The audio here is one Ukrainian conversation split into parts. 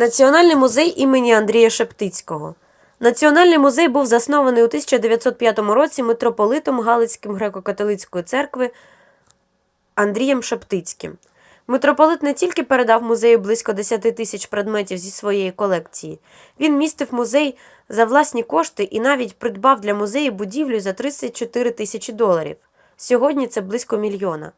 Національний музей імені Андрія Шептицького. Національний музей був заснований у 1905 році митрополитом Галицьким греко-католицької церкви Андрієм Шептицьким. Митрополит не тільки передав музею близько 10 тисяч предметів зі своєї колекції, він містив музей за власні кошти і навіть придбав для музею будівлю за 34 тисячі доларів. Сьогодні це близько мільйона.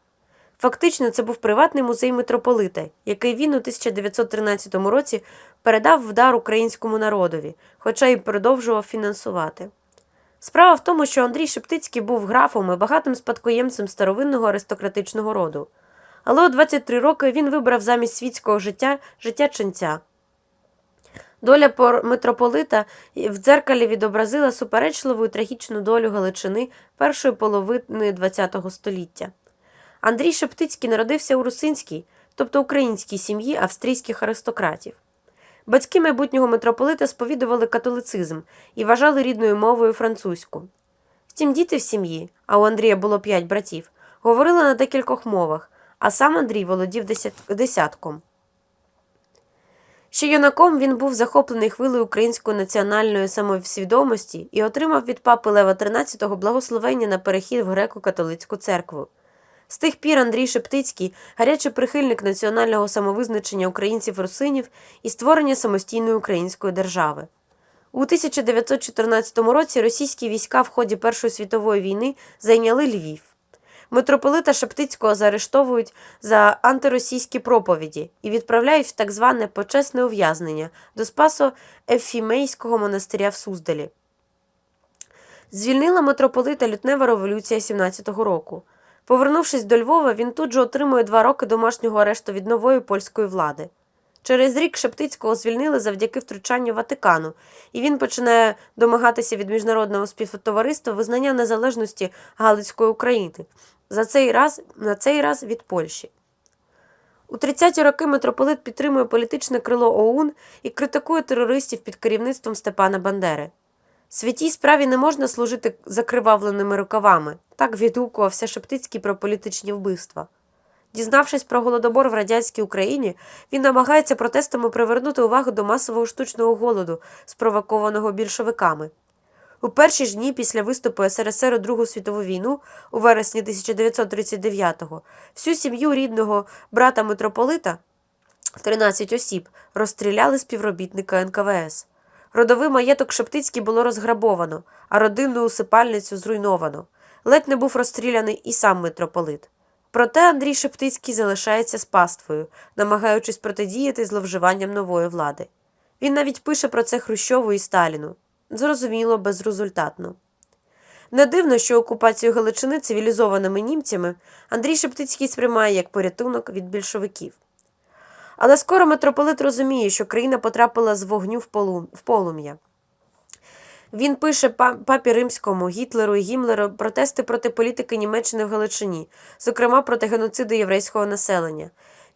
Фактично, це був приватний музей митрополита, який він у 1913 році передав в дар українському народові, хоча й продовжував фінансувати. Справа в тому, що Андрій Шептицький був графом і багатим спадкоємцем старовинного аристократичного роду. Але у 23 роки він вибрав замість світського життя життя ченця. Доля митрополита в дзеркалі відобразила суперечливу і трагічну долю Галичини першої половини ХХ століття. Андрій Шептицький народився у русинській, тобто українській сім'ї австрійських аристократів. Батьки майбутнього митрополита сповідували католицизм і вважали рідною мовою французьку. Втім, діти в сім'ї, а у Андрія було п'ять братів, говорили на декількох мовах, а сам Андрій володів десятком. Ще юнаком він був захоплений хвилею української національної самосвідомості і отримав від папи Лева XIII благословення на перехід в греко-католицьку церкву. З тих пір Андрій Шептицький гарячий прихильник національного самовизначення українців-русинів і створення самостійної української держави. У 1914 році російські війська в ході Першої світової війни зайняли Львів. Митрополита Шептицького заарештовують за антиросійські проповіді і відправляють в так зване почесне ув'язнення до Спасо Ефімейського монастиря в Суздалі. Звільнила митрополита лютнева революція 17-го року. Повернувшись до Львова, він тут же отримує два роки домашнього арешту від нової польської влади. Через рік Шептицького звільнили завдяки втручанню Ватикану, і він починає домагатися від міжнародного співтовариства визнання незалежності Галицької України. За цей раз, на цей раз від Польщі. У 30-ті роки митрополит підтримує політичне крило ОУН і критикує терористів під керівництвом Степана Бандери. Святій справі не можна служити закривавленими рукавами. Так відгукувався Шептицький про політичні вбивства. Дізнавшись про голодомор в радянській Україні, він намагається протестами привернути увагу до масового штучного голоду, спровокованого більшовиками. У перші ж дні після виступу СРСР у Другу світову війну у вересні 1939-го всю сім'ю рідного брата митрополита 13 осіб розстріляли співробітника НКВС. Родовий маєток Шептицький було розграбовано, а родинну усипальницю зруйновано. Ледь не був розстріляний і сам митрополит. Проте Андрій Шептицький залишається з паствою, намагаючись протидіяти зловживанням нової влади. Він навіть пише про це Хрущову і Сталіну. Зрозуміло, безрезультатно. Не дивно, що окупацію Галичини цивілізованими німцями Андрій Шептицький сприймає як порятунок від більшовиків. Але скоро митрополит розуміє, що країна потрапила з вогню в полум'я. Він пише папі Римському, Гітлеру і Гімлеру протести проти політики Німеччини в Галичині, зокрема проти геноциду єврейського населення.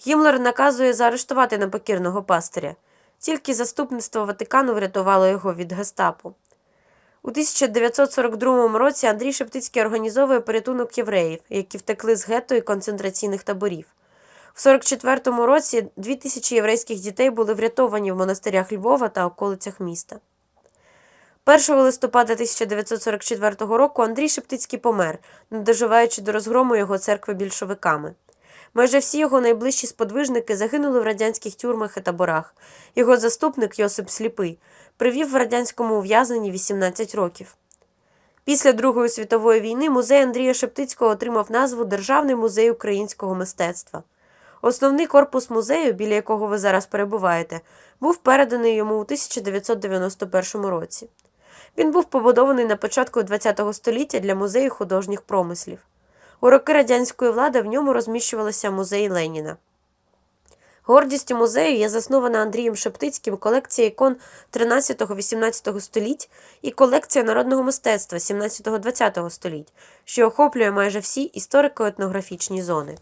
Гімлер наказує заарештувати непокірного пастиря. Тільки заступництво Ватикану врятувало його від гестапо. У 1942 році Андрій Шептицький організовує порятунок євреїв, які втекли з гетто і концентраційних таборів. В 44-му році дві тисячі єврейських дітей були врятовані в монастирях Львова та околицях міста. 1 листопада 1944 року Андрій Шептицький помер, не доживаючи до розгрому його церкви більшовиками. Майже всі його найближчі сподвижники загинули в радянських тюрмах і таборах. Його заступник Йосип Сліпий привів в радянському ув'язненні 18 років. Після Другої світової війни музей Андрія Шептицького отримав назву Державний музей українського мистецтва. Основний корпус музею, біля якого ви зараз перебуваєте, був переданий йому у 1991 році. Він був побудований на початку ХХ століття для музею художніх промислів. У роки радянської влади в ньому розміщувалися музей Леніна. Гордістю музею є заснована Андрієм Шептицьким колекція ікон 13-18 століть і колекція народного мистецтва 17-20 століть, що охоплює майже всі історико-етнографічні зони.